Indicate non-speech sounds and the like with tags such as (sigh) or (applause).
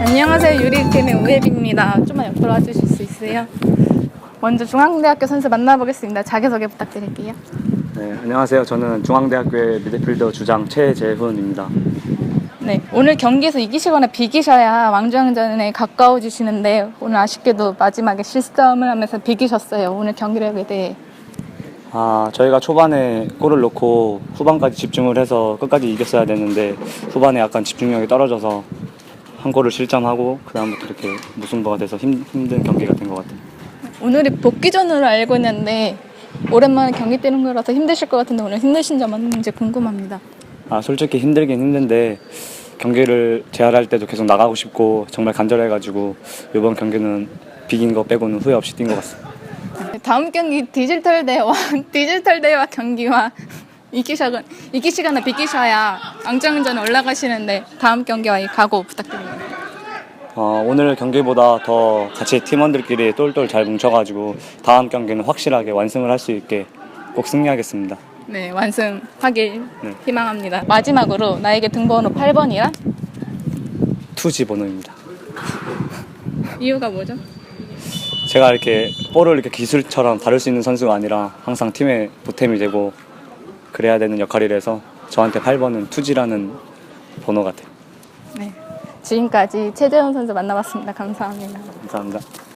안녕하세요. 유리캠의 오예빈입니다. 좀만 옆으로 와주실 수 있어요? 먼저 중앙대학교 선수 만나보겠습니다. 자기소개 부탁드릴게요. 네, 안녕하세요. 저는 중앙대학교의 미드필더 주장 최재훈입니다. 네, 오늘 경기에서 이기시거나 비기셔야 왕중왕전에 가까워지시는데 오늘 아쉽게도 마지막에 실점을 하면서 비기셨어요. 오늘 경기력에 대해 아, 저희가 초반에 골을 넣고 후반까지 집중을 해서 끝까지 이겼어야 되는데 후반에 약간 집중력이 떨어져서 한 골을 실점하고 그다음부터 이렇게 무승부가 돼서 힘, 힘든 경기가 된 것 같아요. 오늘이 복귀전으로 알고 있는데 오랜만에 경기 뛰는 거라서 힘드실 것 같은데 오늘 힘드신 점 없는지 궁금합니다. 아, 솔직히 힘들긴 힘든데 경기를 재활할 때도 계속 나가고 싶고 정말 간절해가지고 이번 경기는 비긴 거 빼고는 후회 없이 뛴 것 같습니다. 네, 다음 경기 디지털 대와 (laughs) 디지털 대와 경기와 이기시거나 이기시거나 비기셔야 왕중왕전에 올라가시는데 다음 경기와 이 각오 부탁드립니다. 어, 오늘 경기보다 더 같이 팀원들끼리 똘똘 잘 뭉쳐가지고 다음 경기는 확실하게 완승을 할 수 있게 꼭 승리하겠습니다. 네, 완승하길 네. 희망합니다. 마지막으로 나에게 등번호 8번이란 투지 번호입니다. 이유가 뭐죠? 제가 이렇게 볼을 이렇게 기술처럼 다룰 수 있는 선수가 아니라 항상 팀의 보탬이 되고 그래야 되는 역할이라서 저한테 8번은 투지라는 번호 같아요. 네. 지금까지 최재훈 선수 만나봤습니다. 감사합니다. 감사합니다.